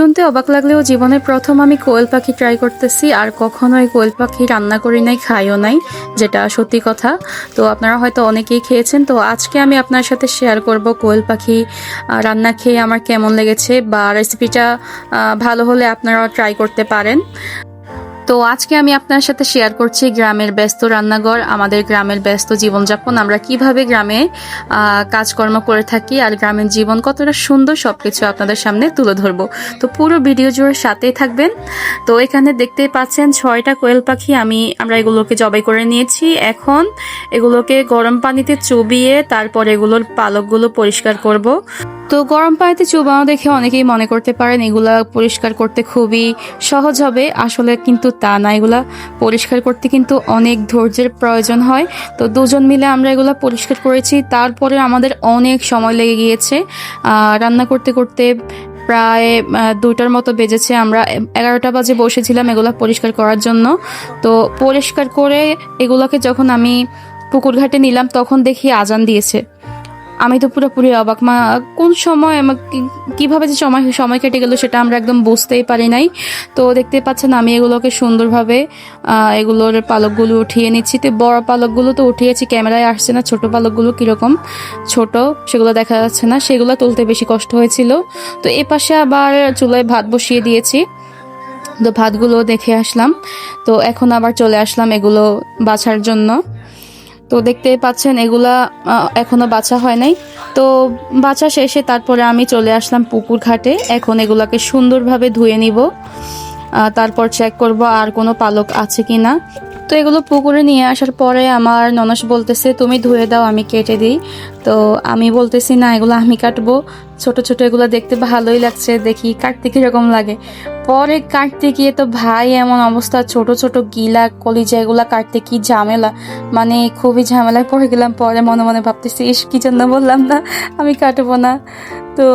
শুনতে অবাক লাগলেও জীবনে প্রথম আমি কোয়েল পাখি ট্রাই করতেছি, আর কখনোই কোয়েল পাখি রান্না করি নাই, খাইও নাই, যেটা সত্যি কথা। তো আপনারা হয়তো অনেকেই খেয়েছেন, তো আজকে আমি আপনার সাথে শেয়ার করব কোয়েল পাখি রান্না খেয়ে আমার কেমন লেগেছে, বা রেসিপিটা ভালো হলে আপনারা ট্রাই করতে পারেন। তো আজকে আমি আপনার সাথে শেয়ার করছি গ্রামের ব্যস্ত রান্নাঘর, আমাদের গ্রামের ব্যস্ত জীবনযাপন, আমরা কীভাবে গ্রামে কাজকর্ম করে থাকি আর গ্রামের জীবন কতটা সুন্দর সবকিছু আপনাদের সামনে তুলে ধরবো। তো পুরো ভিডিও জুড়ে সাথেই থাকবেন। তো এখানে দেখতেই পাচ্ছেন ছয়টা কোয়েল পাখি আমি, আমরা এগুলোকে জবাই করে নিয়েছি। এখন এগুলোকে গরম পানিতে চুবিয়ে তারপর এগুলোর পালকগুলো পরিষ্কার করব। তো গরম পানিতে চুবানো দেখে অনেকেই মনে করতে পারেন এগুলা পরিষ্কার করতে খুবই সহজ হবে। আসলে কিন্তু তা না, এগুলা পরিষ্কার করতে কিন্তু অনেক ধৈর্যের প্রয়োজন হয়। তো দুজন মিলে আমরা এগুলা পরিষ্কার করেছি। তারপরে আমাদের অনেক সময় লেগে গিয়েছে। রান্না করতে করতে প্রায় দুটার মতো বেজেছে। আমরা এগারোটা বাজে বসেছিলাম এগুলা পরিষ্কার করার জন্য। তো পরিষ্কার করে এগুলোকে যখন আমি পুকুর ঘাটে নিলাম, তখন দেখি আজান দিয়েছে। আমি তো পুরোপুরি অবাক। মা, কোন সময় আমার কি- কীভাবে যে সময় সময় কেটে গেল সেটা আমরা একদম বুঝতেই পারি নাই। তো দেখতে পাচ্ছেন, আমি এগুলোকে সুন্দরভাবে এগুলোর পালকগুলো উঠিয়ে নিচ্ছি। তো বড় পালকগুলো তো উঠিয়েছি, ক্যামেরায় আসছে না, ছোট পালকগুলো কীরকম ছোট, সেগুলো দেখা যাচ্ছে না। সেগুলো তুলতে বেশি কষ্ট হয়েছিল। তো এ পাশে আবার চুলায় ভাত বসিয়ে দিয়েছি। তো ভাতগুলো দেখে আসলাম। তো এখন আবার চলে আসলাম এগুলো বাছার জন্য। তো দেখতেই পাচ্ছেন, এগুলা এখনও এখনও বাছা হয় নাই। তো বাছা শেষে তারপরে আমি চলে আসলাম পুকুর ঘাটে। এখন এগুলাকে সুন্দরভাবে ধুয়ে নিব। তারপর চেক করব আর কোনো পালক আছে কি না তো এগুলো পুকুরে নিয়ে আসার পরে আমার ননস বলতেছে, তুমি ধুয়ে দাও, আমি কেটে দিই। তো আমি বলতেছি, না, এগুলো আমি কাটবো। ছোট ছোট এগুলো দেখতে ভালোই লাগছে, দেখি কাটতে কীরকম লাগে। পরে কাটতে গিয়ে তো ভাই এমন অবস্থা, ছোট ছোট গিলা, কলিজা এগুলো কাটতে কি ঝামেলা। মানে খুবই ঝামেলায় পড়ে গেলাম, পরে মনে মনে ভাবতেছি, ইস, কি জন্য বললাম না, আমি কাটবো না। তো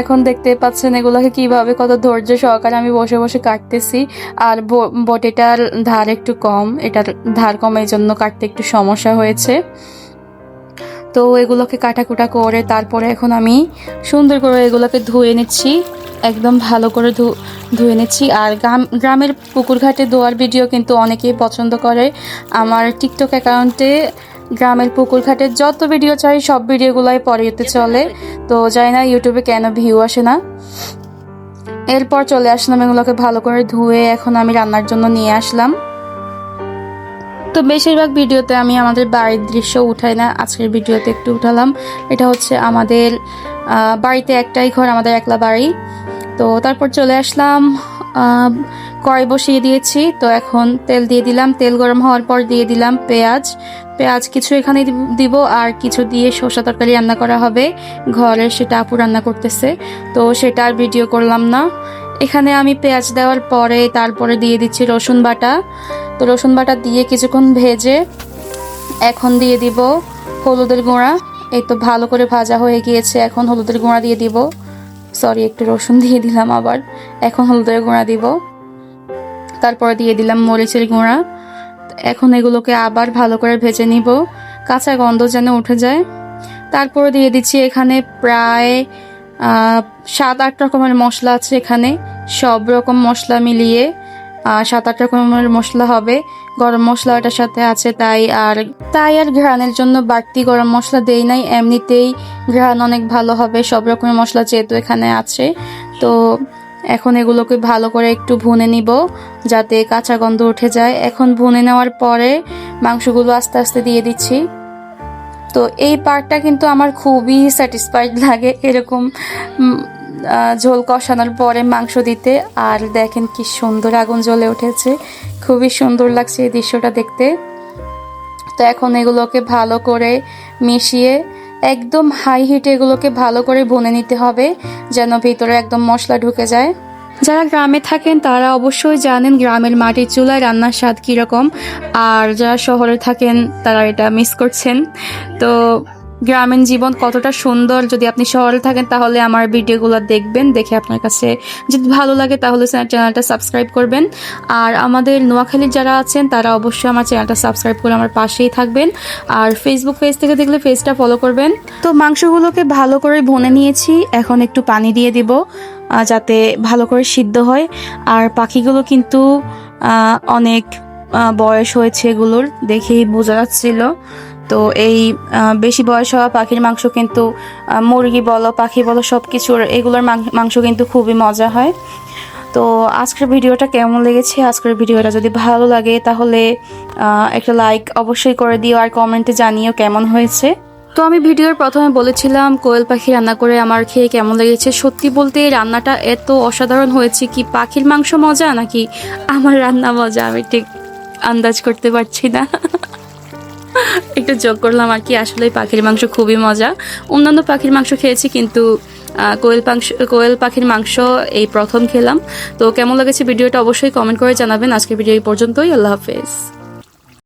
এখন দেখতে পাচ্ছেন এগুলোকে কীভাবে কত ধৈর্য সহকারে আমি বসে বসে কাটতেছি। আর বটিটার ধার একটু কম, এটার ধার কম এই জন্য কাটতে একটু সমস্যা হয়েছে। তো এগুলোকে কাটাকুটা করে তারপরে এখন আমি সুন্দর করে এগুলোকে ধুয়ে নিচ্ছি, একদম ভালো করে ধুয়ে নিচ্ছি। আর গ্রাম, গ্রামের পুকুর ঘাটে ধোয়ার ভিডিও কিন্তু অনেকেই পছন্দ করে। আমার টিকটক অ্যাকাউন্টে গ্রামের পুকুর ঘাটের যত ভিডিও চাই, সব ভিডিওগুলোই পরেতে চলে। তো জানি না ইউটিউবে কেন ভিউ আসে না। এরপর চলে আসলাম, এগুলোকে ভালো করে ধুয়ে এখন আমি রান্নার জন্য নিয়ে আসলাম। তো বেশিরভাগ ভিডিওতে আমি আমাদের বাড়ির দৃশ্য উঠাই না, আজকের ভিডিওতে একটু উঠালাম। এটা হচ্ছে আমাদের বাড়িতে একটাই ঘর, আমাদের একলা বাড়ি। তো তারপর চলে আসলাম কড়াই বসিয়ে দিয়েছি। তো এখন তেল দিয়ে দিলাম। তেল গরম হওয়ার পর দিয়ে দিলাম পেঁয়াজ। পেঁয়াজ কিছু এখানে দিব- আর কিছু দিয়ে শসা তরকারি রান্না করা হবে। ঘরে সেটা আপু রান্না করতেছে। তো সেটা আর ভিডিও করলাম না। এখানে আমি পেঁয়াজ দেওয়ার পরে তারপরে দিয়ে দিচ্ছি রসুন বাটা। তো রসুন বাটা দিয়ে কিছুক্ষণ ভেজে এখন দিয়ে দিব হলুদের গুঁড়া। এই তো ভালো করে ভাজা হয়ে গিয়েছে। এখন হলুদের গুঁড়া দিয়ে দিব। সরি একটু রসুন দিয়ে দিলাম আবার। এখন হলুদের গুঁড়া দিব। তারপরে দিয়ে দিলাম মরিচের গুঁড়া। এখন এগুলোকে আবার ভালো করে ভেজে নিব। কাঁচা গন্ধ যেন উঠে যায়। তারপর দিয়ে দিচ্ছি এখানে প্রায় সাত আট রকমের মশলা আছে এখানে। সব রকম মশলা মিলিয়ে সাত আট রকমের মশলা হবে। গরম মশলা ওটার সাথে আছে তাই আর তাই আর ঘ্রাণের জন্য বাড়তি গরম মশলা দেই নাই। এমনিতেই ঘ্রাণ অনেক ভালো হবে, সব রকমের মশলা যেহেতু এখানে আছে। তো এখন এগুলোকে ভালো করে একটু ভুনে নিব যাতে কাঁচা গন্ধ উঠে যায়। এখন ভুনে নেওয়ার পরে মাংসগুলো আস্তে আস্তে দিয়ে দিচ্ছি। তো এই পার্টটা কিন্তু আমার খুবই স্যাটিসফাইড লাগে এরকম ঝোল কষানোর পরে মাংস দিতে। আর দেখেন কি সুন্দর আগুন জ্বলে উঠেছে। খুবই সুন্দর লাগছে এই দৃশ্যটা দেখতে। তো এখন এগুলোকে ভালো করে মিশিয়ে একদম হাই হিটে এগুলোকে ভালো করে ভুনে নিতে হবে, যেন ভিতরে একদম মশলা ঢুকে যায়। যারা গ্রামে থাকেন, তারা অবশ্যই জানেন গ্রামের মাটির চুলায় রান্নার স্বাদ কীরকম। আর যারা শহরে থাকেন, তারা এটা মিস করছেন। তো গ্রামীণ জীবন কতটা সুন্দর। যদি আপনি শহরে থাকেন, তাহলে আমার ভিডিওগুলো দেখবেন, দেখে আপনার কাছে যদি ভালো লাগে, তাহলে চ্যানেলটা সাবস্ক্রাইব করবেন। আর আমাদের নোয়াখালীর যারা আছেন, তারা অবশ্যই আমার চ্যানেলটা সাবস্ক্রাইব করে আমার পাশেই থাকবেন। আর ফেসবুক পেজ থেকে দেখলে পেজটা ফলো করবেন। তো মাংসগুলোকে ভালো করে ভুনে নিয়েছি। এখন একটু পানি দিয়ে দিব যাতে ভালো করে সিদ্ধ হয়। আর পাখিগুলো কিন্তু অনেক বয়স হয়েছে এগুলোর, দেখেই বোঝা যাচ্ছিল। তো এই বেশি বয়স হওয়া পাখির মাংস কিন্তু মুরগি বলো, পাখি বলো সব কিছুর এগুলোর মাংস কিন্তু খুবই মজা হয়। তো আজকের ভিডিওটা কেমন লেগেছে? আজকের ভিডিওটা যদি ভালো লাগে তাহলে একটা লাইক অবশ্যই করে দিও আর কমেন্টে জানিও কেমন হয়েছে। তো আমি ভিডিওর প্রথমে বলেছিলাম, কোয়েল পাখি রান্না করে আমার খেয়ে কেমন লেগেছে? সত্যি বলতে এই রান্নাটা এত অসাধারণ হয়েছে কি, পাখির মাংস মজা নাকি আমার রান্না মজা? আমি ঠিক আন্দাজ করতে পারছি না। একটু যোগ করলাম আর কি। আসলে পাখির মাংস খুবই মজা। অন্যান্য পাখির মাংস খেয়েছি কিন্তু কোয়েল পাংস কোয়েল পাখির মাংস এই প্রথম খেলাম। তো কেমন লেগেছে ভিডিওটা অবশ্যই কমেন্ট করে জানাবেন। আজকের ভিডিও এই পর্যন্তই। আল্লাহ হাফেজ।